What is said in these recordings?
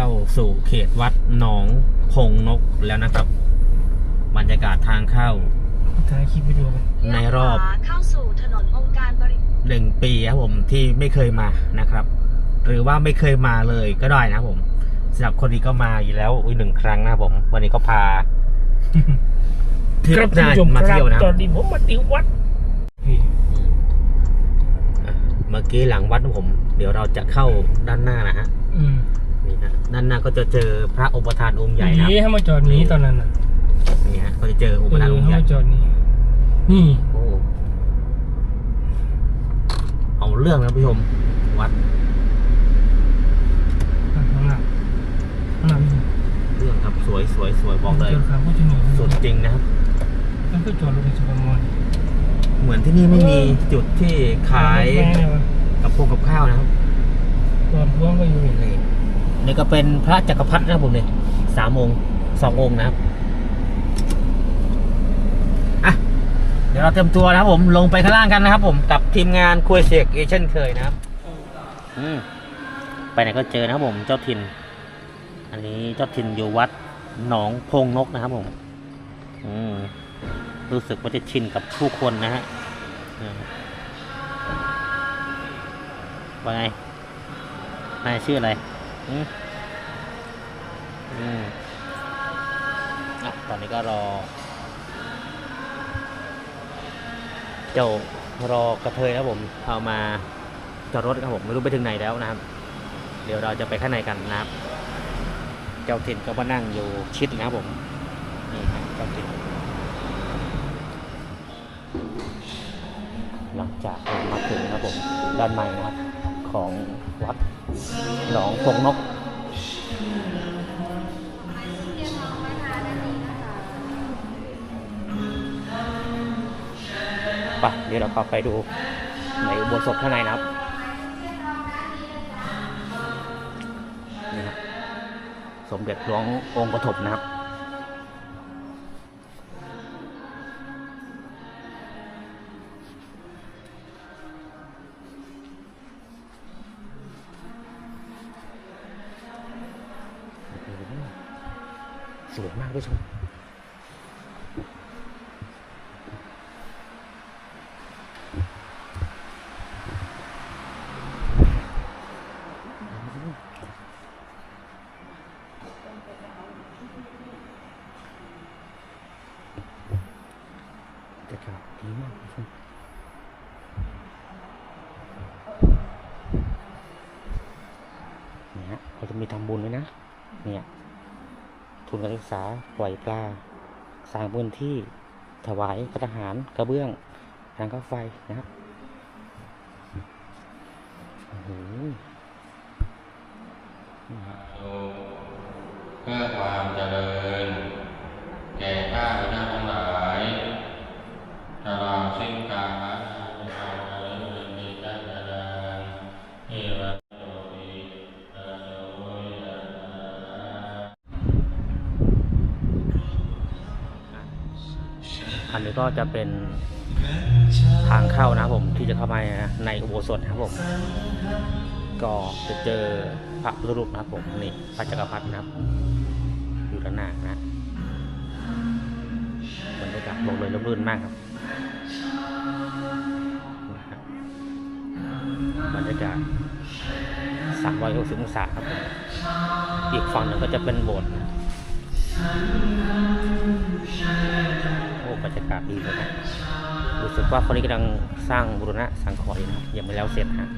เข้าสู่เขตวัดหนองพงนกแล้วนะครับ บรรยากาศทางเข้าถ่ายคลิปวิดีโอกันในรอบเลี้ยวขวาเข้าสู่ถนนองค์การบริหนึ่งปีครับผมที่ไม่เคยมานะครับ หรือว่าไม่เคยมาเลยก็ได้นะครับผมสำหรับคนนี้ก็มาอยู่แล้วอีกหนึ่งครั้งนะครับผม วันนี้ก็พาเที่ยวครับท่านผู้ชมมาครัเที่ยวนะคตรัอบนนี้ผมมาติววัดนี่อะเมื่อกี้หลังวัดผม เดี๋ยวเราจะเข้าด้านหน้านะฮะ อืมนี่นะด้านหน้าก็จะเจอพระอุปทานองค์ใหญ่นะนี่ให้มาจอดนี้ตอนนั้นน่ะนี่ฮะก็จะเจออุปเอทานอองค์ให้ใหญ่มาจอดนี้นี่โอ้เอาเรื่องนะผู้ชมวัดอะข้างหน้าข้างหน้าพี่เรื่องครับสวยสวยสวยบอกเลยจอดขาผู้ชนสุดจริงนะครับ แล้วก็จอดรถในสุพรรณมอญเหมือนที่นี่ไม่มีจุดที่ขายแม่เนี่ยวะกับพวกกับข้าวนะครับ จอดร่วงก็อยู่นี่นี่ นี่ก็เป็นพระจักรพรรดินะครับผมเนี่ยสามองค์สององค์นะครับอะเดี๋ยวเราเตรียมตัวนะครับผมลงไปข้างล่างกันนะครับผมกับทีมงานคุยเสกเอเช่นเคยนะครับอืมไปไหนก็เจอนะครับผมเจ้าถิ่น อันนี้เจ้าถิ่นอยู่วัดหนองพงนกนะครับผม อืมรู้สึกว่าจะชินกับผู้คนนะฮะอืมว่าไงนายชื่ออะไร อืมอะตอนนี้ก็รอ เจ้ารอกระเทยนะครับผม เอามาจอดรถครับผมไม่รู้ไปถึงไหนแล้วนะครับ เดี๋ยวเราจะไปข้างในกันนะครับ เจ้าถิ่นก็มานั่งอยู่ชิดนะครับผมนี่ครับเจ้าถิ่นหลังจากมาถึงนะครับผมด้านในนะครับของวัด หนองพงนกไปเดี๋ยวเราเข้าไปดูในอุโบสถข้างในนะครับนี่ครับ สมเด็จหลวงองค์ปฐมนะครับ สวยมากด้วยชมบรรยากาศดีมากคุณผู้ชมเนี่ยเขาจะมีทำบุญด้วยนะ เนี่ย ทุนการศึกษาปล่อยปลาสร้างพื้นที่ถวายพระทหารกระเบื้องทางก็ไฟนะครับโอ้โหเพื่อความเจริญ อันนี้ก็จะเป็นทางเข้านะผมที่จะเข้ามาในอุโบสถนะครับผม ก็จะเจอพระรูปนะครับผมนี่พระจักรพรรดินะครับอยู่ด้านหน้านะบรรยากาศบอกเลยร่มรื่นมากครับบรรยากาศ360องศาครับผมอีกฝั่งหนึงก็จะเป็นโบสถ์ากาศดีเลยนะรู้สึกว่าคนนี้กำลังสร้างบูรณะสังขรณ์อยนะยังไม่แล้วเสร็จฮะ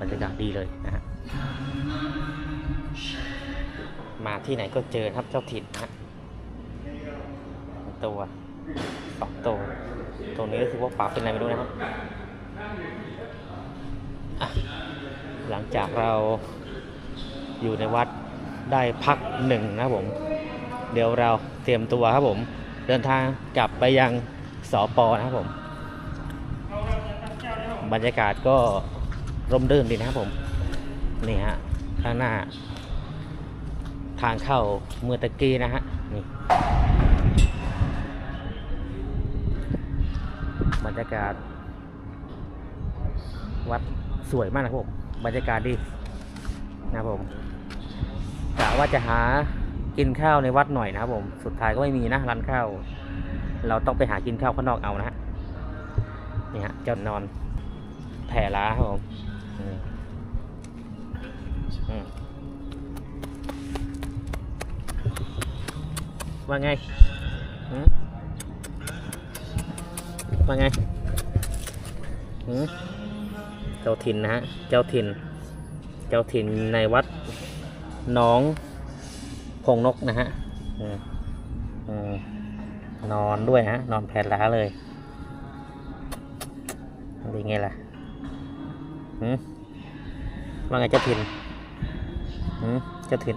บรรยากาศดีเลยนะฮะมาที่ไหนก็เจอครับเจ้าถิ่นนะฮะตัวสองตัวตัวนี้รู้สึกว่าป่าเป็นอะไรไม่รู้นะครับหลังจากเราอยู่ในวัด ได้พักหนึ่งนะครับผม เดี๋ยวเราเตรียมตัวครับผม เดินทางกลับไปยังสอปอนะครับผม บรรยากาศก็ร่มรื่นดีนะครับผม นี่ฮะข้างหน้า ทางเข้าเมื่อตะกี้นะฮะนี่บรรยากาศ วัดสวยมากนะครับผมบรรยากาศดีนะครับผม กะว่าจะหากินข้าวในวัดหน่อยนะครับผมสุดท้ายก็ไม่มีนะร้านข้าว เราต้องไปหากินข้าวข้างนอกเอานะฮะนี่ฮะเจ้านอนแผ่ล้าครับผมว่าไงว่าไงเจ้าถิ่นนะฮะ เจ้าถิ่น เจ้าถิ่นในวัด น้องพงนกนะฮะนอนด้วยฮะ นอนแผ่ล้าเลยเป็นไงล่ะว่าไงเจ้าถิ่นเจ้าถิ่น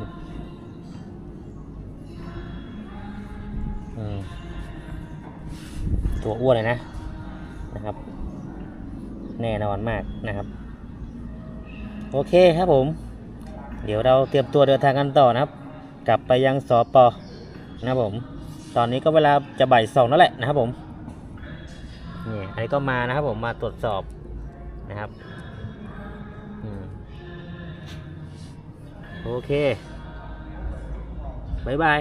ตัวอ้วนเลยนะ นะครับ แน่นอนมากนะครับ โอเคครับผม เดี๋ยวเราเตรียมตัวเดินทางกันต่อนะครับ กลับไปยังสอปอนะครับผม ตอนนี้ก็เวลาจะบ่ายสองนั่นแหละนะครับผมนี่อันนี้ก็มานะครับผมมาตรวจสอบนะครับโอเคบายบาย